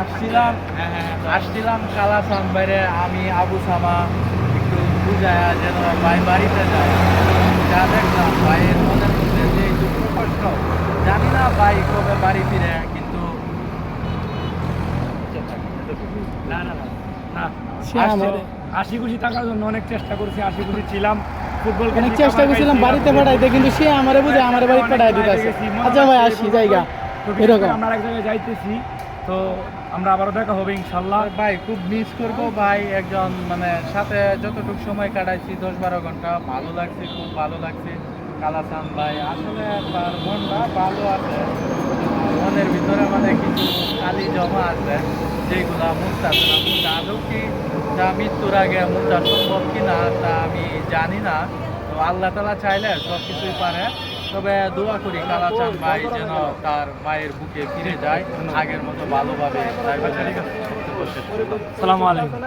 আসছিলাম হ্যাঁ, হ্যাঁ, হ্যাঁ। আসছিলাম কালাসান বাইরে আমি আবু সামা একটু বুঝায় যেন ভাই বাড়িতে যায়। যা দেখলাম ভাইয়ের মনের মধ্যে যে দুঃখ কষ্ট জানি না ভাই কবে বাড়ি ফিরে কিন্তু না না না। হাসি খুশি থাকার জন্য অনেক চেষ্টা করছি আশি খুশি ছিলাম। অনেক চেষ্টা করছিলাম বাড়িতে পাঠাইতে কিন্তু সে আমারে বুঝে আমার বাড়িতে পাঠাই দিতে আছে আচ্ছা ভাই আসি জায়গা এরকম। আমরা এক জায়গায় যাইতেছি। তো আমরা আবারও দেখা হবে ইনশাল্লাহ। ভাই খুব মিস করব ভাই একজন মানে সাথে যতটুকু সময় কাটাইছি দশ বারো ঘণ্টা ভালো লাগছে খুব ভালো লাগছে। কালাসান ভাই আসলে তার মনটা ভালো আছে। মনের ভিতরে মানে কিছু কালি জমা আছে যেগুলা মুছতেছে না মুছতে আদৌ কি তা মৃত্যুর আগে মুছতে সম্ভব কি না তা আমি জানি না। তো আল্লাহ তালা চাইলে সব কিছুই পারে। তবে দোয়া করি কালাচান ভাই যেন তার মায়ের বুকে ফিরে যায় আগের মতো ভালোভাবে সালামু আলাইকুম।